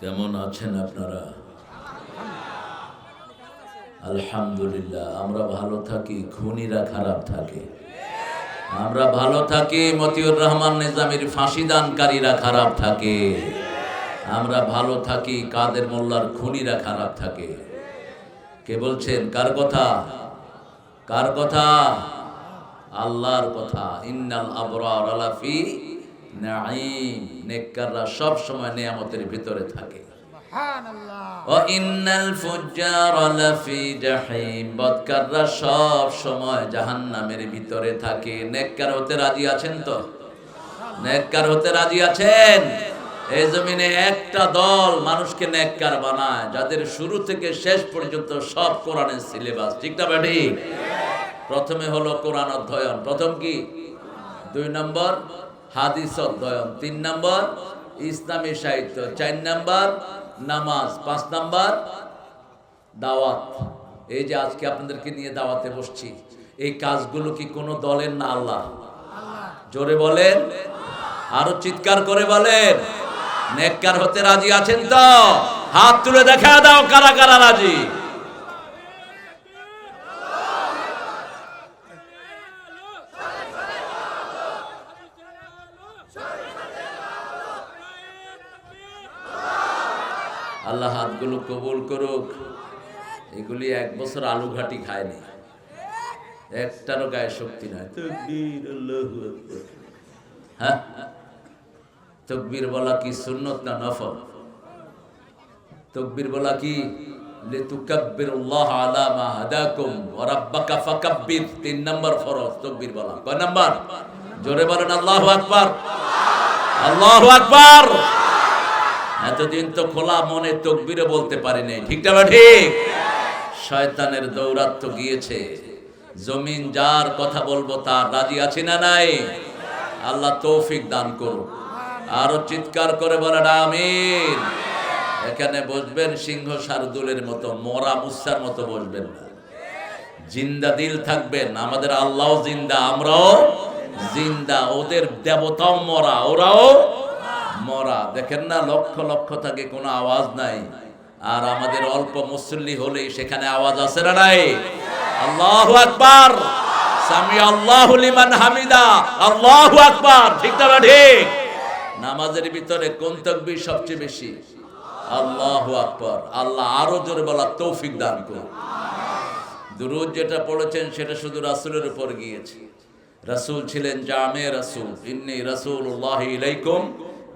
কেমন আছেন আপনারা? আলহামদুলিল্লাহ, আমরা ভালো থাকি, খুনিরা খারাপ থাকে। আমরা ভালো থাকি, মতিউর রহমান নিজামীর ফাঁসিদানকারীরা খারাপ থাকে। আমরা ভালো থাকি, কাদের মোল্লার খুনিরা খারাপ থাকে। কে বলছেন, কার কথা? কার কথা? আল্লাহর কথা ইন্নাল আবরার আলাফি নাঈম নেককাররা সব সময় নিয়ামতের ভিতরে থাকে। ও ইন্নাল ফুজ্জার লাফি জাহিম বদকাররা সব সময় জাহান্নামের ভিতরে থাকে। নেককার হতে রাজি আছেন তো? নেককার হতে রাজি আছেন? এই জমিনে একটা দল মানুষকে নেককার বানায় যাদের শুরু থেকে শেষ পর্যন্ত সব কোরআনের সিলেবাস। ঠিক না ব্যাটি প্রথমে হলো কোরআন অধ্যয়ন। প্রথম কি? দুই নম্বর হাদিস অধ্যয়ন। তিন নম্বর ইসলামী সাহিত্য। চার নম্বর নামাজ। পাঁচ নম্বর দাওয়াত। এই যে আজকে আপনাদেরকে নিয়ে দাওয়াতে বসছি, এই কাজগুলো কি কোনো দলের না আল্লাহ জোরে বলেন। আরও চিৎকার করে বলেন। নেককার হতে রাজি আছেন তো? হাত তুলে দেখা দাও কারা কারা রাজি। আল্লাহ হাতগুলো কবুল করুক। এগুলি এক বছর আলু ঘাটি খায়নি। একটারও গায়ে শক্তি নাই। তকবীর আল্লাহু আকবার। হ্যাঁ? তকবীর বলা কি সুন্নত না নফল? তকবীর বলা কি মা হাদাকুম ওয়া রাব্বাকা ফাকাব্বির। তিন নম্বর ফরজ তকবীর বলা। কয় নাম্বার? জোরে বলেন আল্লাহ আকবার। আল্লাহ আকবার। এতদিন তো খোলা মনে তকবিরে বলতে পারি নাই ঠিক না ঠিক? শয়তানের দৌরাত্ম গিয়েছে। জমিন যার কথা বলব তার রাজি আছি না নাই? আল্লাহ তৌফিক দান করুন আরও চিৎকার করে বলেন, আমিন। এখানে বসবেন সিংহ শারদুলের মতো, মরা মুসার মতো বসবেন না। জিন্দা দিল থাকবেন আমাদের আল্লাহ জিন্দা, আমরাও জিন্দা, ওদের দেবতাও মরা, ওরাও মরা। দেখেন না, লক্ষ লক্ষ থাকে কোনো আওয়াজ নাই। আর আমাদের অল্প মুসল্লি হলেই সেখানে আওয়াজ আছে না নাই? আল্লাহু আকবার। সামি আল্লাহু লিমান হামিদা। আল্লাহু আকবার। ঠিক না ঠিক? নামাজের ভিতরে কোন সবচেয়ে বেশি? আল্লাহু আকবার। আল্লাহ আরও জোরে বলার তৌফিক দান করুন। দুরুদ যেটা পড়েছেন, সেটা শুধু রাসূলের উপর গিয়েছে। রাসূল ছিলেন জামে রাসূল। ইন্নী রাসূলুল্লাহি ইলাইকুম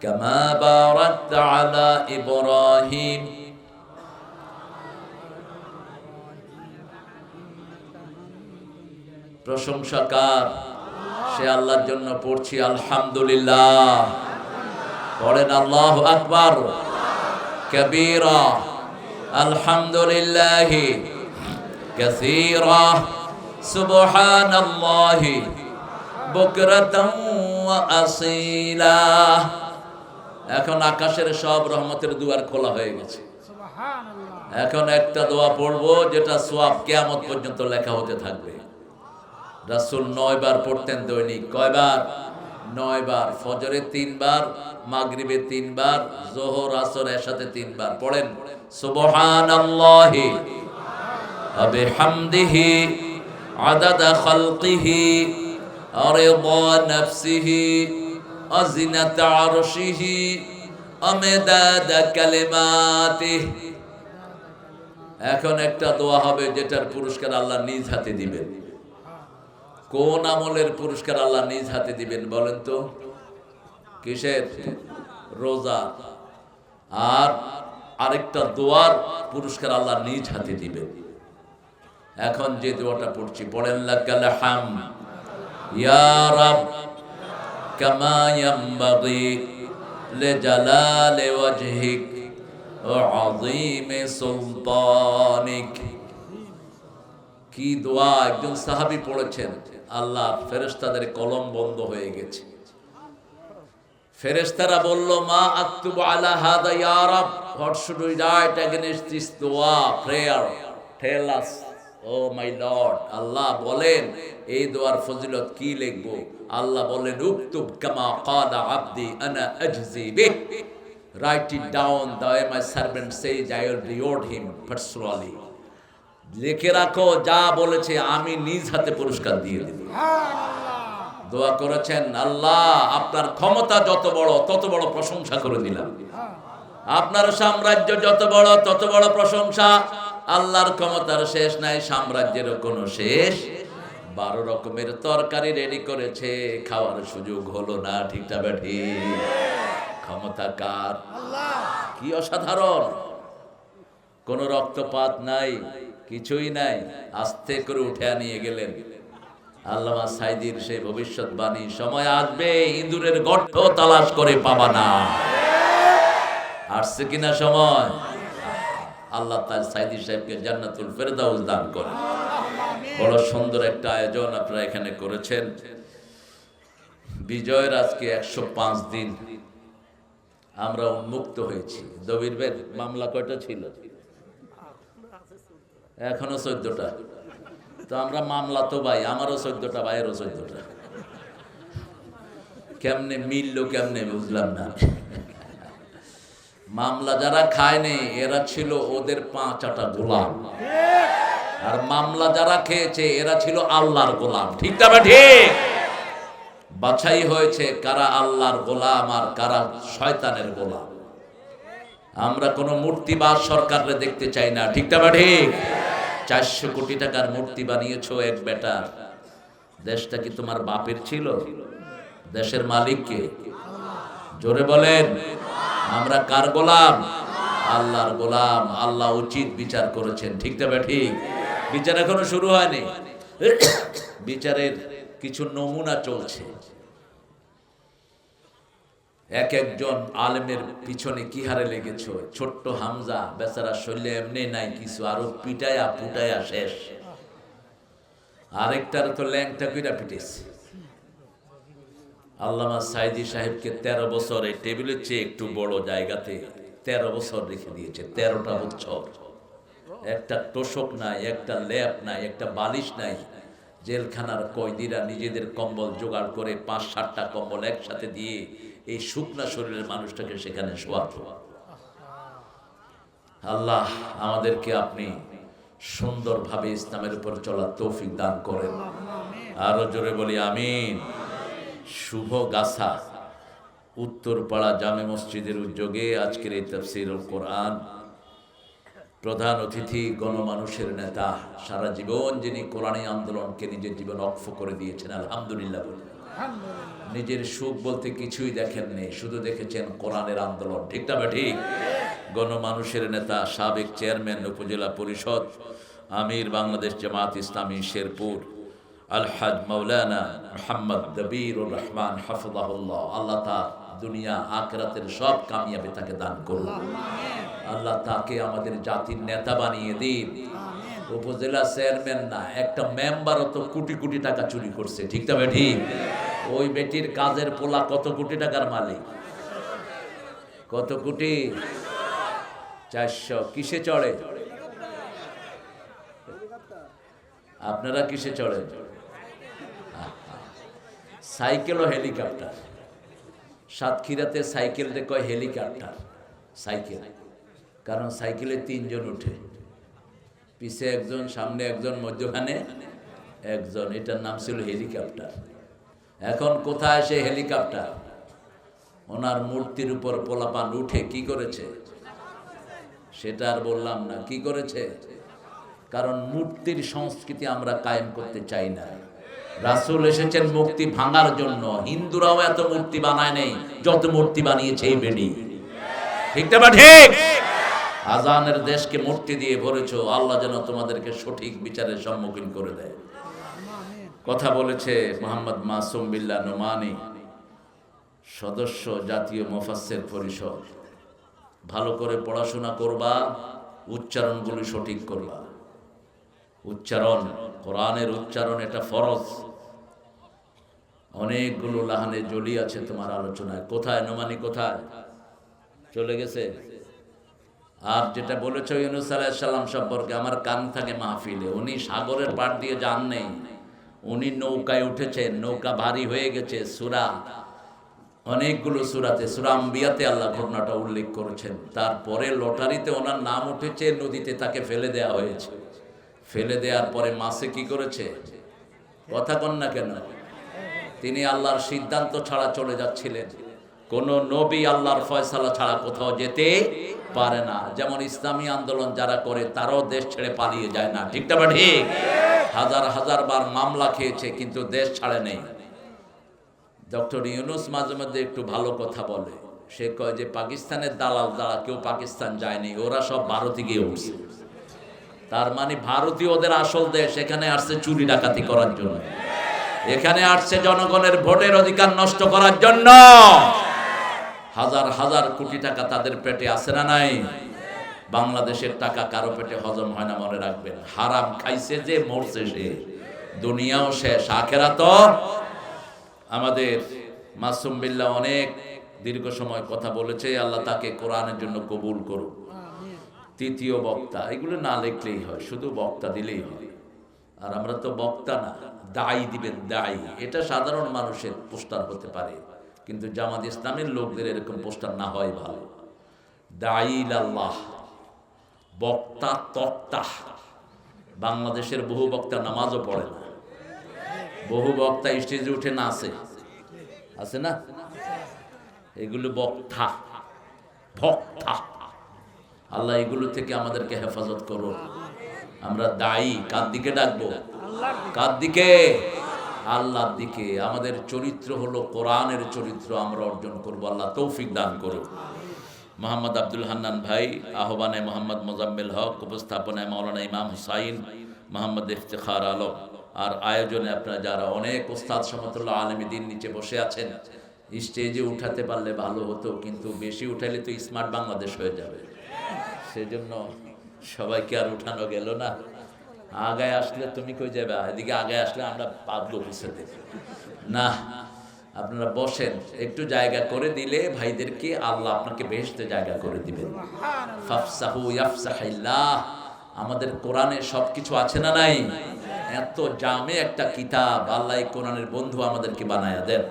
كما باركت على إبراهيم প্রশংসা কার সে আল্লাহর জন্য পড়ছি আলহামদুলিল্লাহ পড়েন আল্লাহ আকবার কবীরা আলহামদুলিল্লাহ কাসীরা সুবহানাল্লাহ বুকরাতাও ওয়া আসীলা এখন আকাশের সব রহমতের দুয়ার খোলা হয়ে গেছে। এখন একটা দোয়া পড়ব যেটা সোয়াব কেয়ামত পর্যন্ত লেখা হতে থাকবে। রাসূল নয়বার পড়তেন দৈনিক কয়বার? নয়বার ফজরে তিনবার মাগরিবে তিনবার জোহর আসর সাথে তিনবার পড়েন। সুবহানাল্লাহি ওয়া বিহামদিহি আদাদা খালকিহি আরিদা নাফসিহি আযিনাতা আরশিহি আমিদাদা কালিমাতিহি এখন একটা দোয়া হবে যেটার পুরস্কার আল্লাহ নিজ হাতে দিবেন। কোন আমলের পুরস্কার আল্লাহ নিজ হাতে দিবেন বলেন তো? কিসের? রোজা। আর আরেকটা দোয়ার পুরস্কার আল্লাহ নিজ হাতে দিবেন। এখন যে দোয়াটা পড়ছি, পড়েন লাকাল হাম। ইয়া রাব ইয়ামবাগি লিজালালি ওয়াজহিক ওয়া আযীমি সুলতানিক। কি দোয়া একজন সাহাবী পড়েছেন? আল্লাহ ফেরেশতাদের কলম বন্ধ হয়ে গেছে। ফেরেশতারা বলল, মা আক্তুব আলা হাদা ইয়া রাব। What should we write this দোয়া prayer tell O my lord, Allah বলেন, এই দোয়ার ফজিলত কি লিখব? আল্লাহ বলেন, উক্তুব কামা ক্বালা আবদি আনা আজজি বিহ। Write it down O my servant says I will reward him personally লিখে রাখো, যা বলেছে আমি নিজ হাতে পুরস্কার দিয়ে দেব। দোয়া করেছেন, আল্লাহ, আপনার ক্ষমতা যত বড়, তত বড় প্রশংসা করে দিলাম। আপনার সাম্রাজ্য যত বড়, তত বড় প্রশংসা। আল্লাহর ক্ষমতার শেষ নাই, সাম্রাজ্যের কোনো শেষ। বারো রকমের তরকারি রেডি করেছে, খাওয়ার সুযোগ হলো না ঠিকটা বেঠি ক্ষমতা কার? কি অসাধারণ! কোনো রক্তপাত নাই, কিছুই নাই, আস্তে করে উঠে নিয়ে গেলেন। আল্লামা সাইদির সে ভবিষ্যৎবাণী, সময় আসবে, ইঁদুরের গর্ত তালাশ করে পাবা আসছে কিনা সময়? আল্লাহ তার সাইদি সাহেবকে জান্নাতুল ফেরদাউস দান করে বড় সুন্দর একটা আয়োজন আপনারা এখানে করেছেন। বিজয়ের আজকে একশো পাঁচ দিন আমরা উন্মুক্ত হয়েছি। দবির বেদ, মামলা কয়টা ছিল? এখনও চোদ্দটা। তো আমরা মামলা তো ভাই, আমারও চোদ্দটা, ভাইয়েরও চোদ্দটা। কেমনে মিললো, কেমনে বুঝলাম না। মামলা যারা খায়নি, এরা ছিল ওদের পাঁচাটা গোলাম। আর মামলা যারা খেয়েছে, এরা ছিল আল্লাহর গোলাম। ঠিক না ঠিক? বাছাই হয়েছে কারা আল্লাহর গোলাম আর কারা শয়তানের গোলাম। আমরা কোনো মূর্তিবাদ সরকাররে দেখতে চাই না ঠিকটা বা ঠিক? চারশো কোটি টাকার মূর্তি বানিয়েছো এক বেটার দেশটা কি তোমার বাপের ছিল? দেশের মালিককে? জোরে বলেন। আমরা কার গোলাম? আল্লাহর গোলাম। আল্লাহ উচিত বিচার করেছেন। ঠিক তবে ঠিক বিচার এখনও শুরু হয়নি। বিচারের কিছু নমুনা চলছে। এক একজন আলেমের পিছনে কি হারে লেগেছ? ছোট্ট হামজা বেচারা শৈলে এমনি নাই কিছু, আরও পিটায়া পুটায়া শেষ। আরেকটার তো ল্যাংটা পিটা পিটেছে আল্লামা সাইদি সাহেবকে তেরো বছর এই টেবিলের চেয়ে একটু বড় জায়গাতে তেরো বছর রেখে দিয়েছে, তেরোটা বছর। একটা তোষক নাই, একটা ল্যাপ নাই, একটা বালিশ নাই। জেলখানার কয়েদিরা নিজেদের কম্বল জোগাড় করে পাঁচ সাতটা কম্বল একসাথে দিয়ে এই শুকনা শরীরের মানুষটাকে সেখানে শোয়াত। আল্লাহ আমাদেরকে আপনি সুন্দরভাবে ইসলামের উপর চলার তৌফিক দান করেন। আরও জোরে বলি, আমিন। শুভ গাছা উত্তরপাড়া জামে মসজিদের উদ্যোগে আজকের এই তফসিরুল কোরআন। প্রধান অতিথি গণমানুষের নেতা সারা জীবন যিনি কোরআনী আন্দোলনকে নিজের জীবন অক্ষ করে দিয়েছেন আলহামদুলিল্লাহ বলি। নিজের সুখ বলতে কিছুই দেখেননি শুধু দেখেছেন কোরআনের আন্দোলন। ঠিক না ঠিক গণমানুষের নেতা সাবেক চেয়ারম্যান উপজেলা পরিষদ আমির বাংলাদেশ জামাত ইসলামী শেরপুর। আলহাজ মৌলানা মোহাম্মদ দবির রহমান হাফিজাহুল্লাহ। আল্লাহ তার দুনিয়া আখরাতের সব কামিয়াবি তাকে দান করুন। আল্লাহ তাকে আমাদের জাতির নেতা বানিয়ে দিন। উপজেলা চেয়ারম্যান না একটা মেম্বারও তো কোটি কোটি টাকা চুরি করছে ঠিক তবে ঠিক ওই বেটির কাজের পোলা কত কোটি টাকার মালিক? কত কোটি? চারশো। কিসে চড়ে? আপনারা কিসে চড়েন? সাইকেল ও হেলিকপ্টার। সাতক্ষীরাতে সাইকেলটা কয় হেলিকপ্টার, সাইকেল। কারণ সাইকেলে তিনজন উঠে। পিছে একজন, সামনে একজন, মধ্যখানে একজন। এটার নাম ছিল হেলিকপ্টার। এখন কোথায় সে হেলিকপ্টার? ওনার মূর্তির উপর পোলাপান উঠে কি করেছে? সেটা আর বললাম না, কি করেছে? কারণ মূর্তির সংস্কৃতি আমরা কায়েম করতে চাই না। রাসূল এসেছেন মূর্তি ভাঙার জন্য। হিন্দুরাও এত মূর্তি বানায় নেই, যত মূর্তি বানিয়েছে এই বেডি। ঠিক না বা ঠিক? আজানের দেশকে মূর্তি দিয়ে ভরেছো, আল্লাহ যেন তোমাদেরকে সঠিক বিচারের সম্মুখীন করে দেয়। কথা বলেছে মোহাম্মদ মাসুম বিল্লাহ নোমানি, সদস্য জাতীয় মোফাসের পরিষদ। ভালো করে পড়াশোনা করবা, উচ্চারণগুলি সঠিক করবা। উচ্চারণ, কোরআনের উচ্চারণ এটা ফরজ। অনেকগুলো লাহানে জলি আছে তোমার আলোচনায়। কোথায় নোমানি, কোথায়? চলে গেছে? আর যেটা বলেছ ইউনুস আলাইসাল্লাম সম্পর্কে, আমার কান থাকে মাহফিলে। উনি সাগরের পাড় দিয়ে যান নেই। উনি নৌকায় উঠেছেন, নৌকা ভারী হয়ে গেছে, সুরা। অনেকগুলো সুরাতে সুরাম বিয়াতে আল্লাহ ঘটনাটা উল্লেখ করেছেন। তারপরে লটারিতে ওনার নাম উঠেছে, নদীতে তাকে ফেলে দেয়া হয়েছে। ফেলে দেওয়ার পরে মাসে কি করেছে? কথা কন না কেন? তিনি আল্লাহর সিদ্ধান্ত ছাড়া চলে যাচ্ছিলেন। কোন নবী আল্লাহর ফয়সালা ছাড়া কোথাও যেতে পারে না। যেমন ইসলামী আন্দোলন যারা করে, তারাও দেশ ছেড়ে পালিয়ে যায় না। ঠিকটা বা ঠিক? হাজার হাজার বার মামলা খেয়েছে, কিন্তু দেশ ছাড়ে নেই। ডক্টর ইউনুস মাঝে মধ্যে একটু ভালো কথা বলে। সে কয় যে, পাকিস্তানের দালাল দ্বারা কেউ পাকিস্তান যায়নি, ওরা সব ভারতে গিয়ে উঠছে তার মানে ভারতীয় ওদের আসল দেশ এখানে আসছে চুরি ডাকাতি করার জন্য। এখানে আসছে জনগণের ভোটের অধিকার নষ্ট করার জন্য। হাজার হাজার কোটি টাকা তাদের পেটে আসে না নাই? বাংলাদেশের টাকা কারও পেটে হজম হয় না মনে রাখবেন। হারাম খাইছে যে মরছে সে। দুনিয়াও শেষ আখেরা তো আমাদের মাসুম বিল্লাহ অনেক দীর্ঘ সময় কথা বলেছে আল্লাহ তাকে কোরআনের জন্য কবুল করুক। তৃতীয় বক্তা এগুলো না লিখলেই হয় শুধু বক্তা দিলেই হয়। আর আমরা তো বক্তা না, দায়ী দিবেন, দায়ী। এটা সাধারণ মানুষের পোস্টার হতে পারে, কিন্তু জামাত ইসলামের লোকদের এরকম পোস্টার না হয় ভালো। দায়ী আল্লাহ বক্তা তক্তা বাংলাদেশের বহু বক্তা নামাজও পড়ে না। বহু বক্তা স্টেজে উঠে নাচে আছে না? এগুলো বক্তা, ভক্তা। আল্লাহ এগুলো থেকে আমাদেরকে হেফাজত করুন। আমরা দায়ী। কার দিকে ডাকবো? কার দিকে? আল্লাহর দিকে। আমাদের চরিত্র হলো কোরআনের চরিত্র, আমরা অর্জন করব। আল্লাহ তৌফিক দান করুক। মোহাম্মদ আব্দুল হান্নান ভাই, আহ্বানে মোহাম্মদ মোজাম্মেল হক, উপস্থাপনায় মাওলানা ইমাম হুসাইন, মোহাম্মদ ইফতেখার আলম। আর আয়োজনে আপনারা যারা অনেক ওস্তাদ সমতুল্লাহ আলমী দিন নিচে বসে আছেন, স্টেজে উঠাতে পারলে ভালো হতো, কিন্তু বেশি উঠাইলে তো স্মার্ট বাংলাদেশ হয়ে যাবে। সেজন্য সবাইকে আর উঠানো গেল না। আগায় আসলে তুমি কই যাবে? এদিকে আগায় আসলে আমরা পাবলো পিছনে না আপনারা বসেন। একটু জায়গা করে দিলে ভাইদেরকে আল্লাহ আপনাকে বেহেশতে জায়গা করে দিবেন। ফাফসাহু ইয়াফসাহিল্লাহ। আমাদের কোরআনে সব কিছু আছে না নাই? এত জামে একটা কিতাব। আল্লাহ কোরআনের বন্ধু আমাদেরকে বানায়া দেন।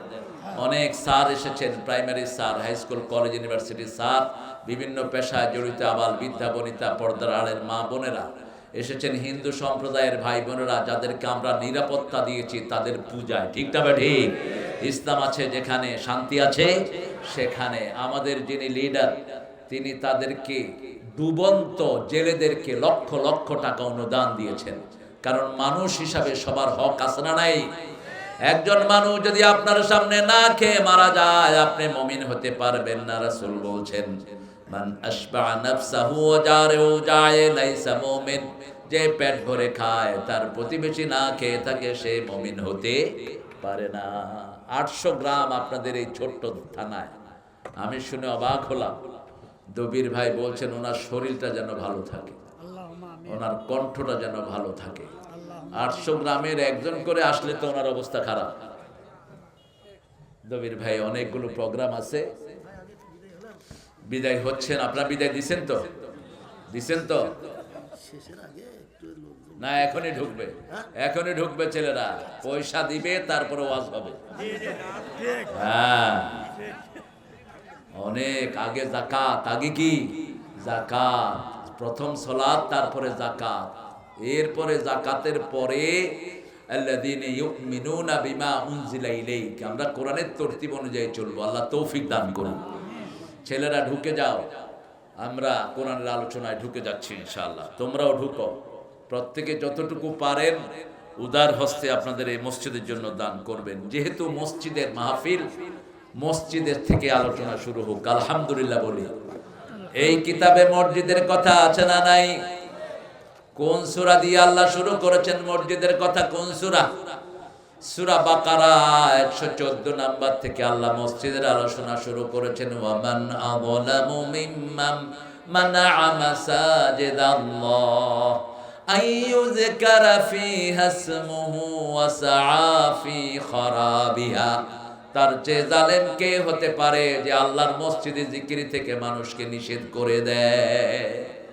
অনেক স্যার এসেছেন primary sir high school college university sir. বিভিন্ন পেশায় জড়িত আবাল বিদ্যা বনিতা পর্দার আড়ের মা বোনেরা। এসেছেন হিন্দু সম্প্রদায়ের ভাই বোনেরা যাদেরকে আমরা নিরাপত্তা দিয়েছি তাদের পূজায়। ঠিক না ঠিক? ইসলাম আছে যেখানে শান্তি আছে, সেখানে আমাদের যিনি লিডার তিনি তাদেরকে ডুবন্ত জেলেদেরকে লক্ষ লক্ষ টাকা অনুদান দিয়েছেন। কারণ মানুষ হিসাবে সবার হক আছে না নাই? একজন মানুষ যদি আপনার সামনে না খেয়ে মারা যায়, আপনি মমিন হতে পারবেন না, রাসূল বলছেন। মান আশবা নাফসাহু জারেউ লাইসা মুমিন। যে পেট ভরে খায় তার প্রতিবেশী না খেয়ে থাকে সে মমিন হতে পারে না। আটশো গ্রাম আপনাদের এই ছোট্ট থানায়। আমি শুনে অবাক হলাম। দবির ভাই বলছেন ওনার শরীরটা যেন ভালো থাকে। ওনার কণ্ঠটা যেন ভালো থাকে। আটশো গ্রামের একজন করে আসলে তো ওনার অবস্থা খারাপ। দবির ভাই অনেকগুলো প্রোগ্রাম আছে। বিদায় হচ্ছেন আপনারা বিদায় দিছেন তো? দিছেন তো? না, এখনই ঢুকবে। এখনই ঢুকবে ছেলেরা। পয়সা দিবে, তারপরে ওয়াজ হবে। হ্যাঁ। অনেক আগে জাকাত আগে কি? জাকাত প্রথম সলাদ তারপরে জাকাত এরপরে জাকাতের পরে আমরা কোরআনের তরতিব অনুযায়ী চলবো। আল্লাহ তৌফিক দান করুন। ছেলেরা ঢুকে যাও। আমরা কোরআনের আলোচনায় ঢুকে যাচ্ছি ইনশাআল্লাহ। তোমরাও ঢুকো। প্রত্যেকে যতটুকু পারেন উদার হস্তে আপনাদের এই মসজিদের জন্য দান করবেন। যেহেতু মসজিদের মাহফিল, মসজিদের থেকে আলোচনা শুরু হোক, আলহামদুলিল্লাহ বলি। এই কিতাবে মসজিদের কথা আছে না নাই? কোন সুরা দিয়ে আল্লাহ শুরু করেছেন মসজিদের কথা? কোন সূরা? সূরা বাকারা 114 নাম্বার থেকে আল্লাহ মসজিদের আলোচনা শুরু করেছেন, ওয়ামান মিম্মান মানাআ মাসাজিদাল্লাহ আইয়ুযকারা ফিহা ইসমুহু ওয়া সাআ ফি খারাবিহা। তার চেয়ে জালেম কে হতে পারে যে আল্লাহর মসজিদে জিকির থেকে মানুষকে নিষেধ করে দেয়?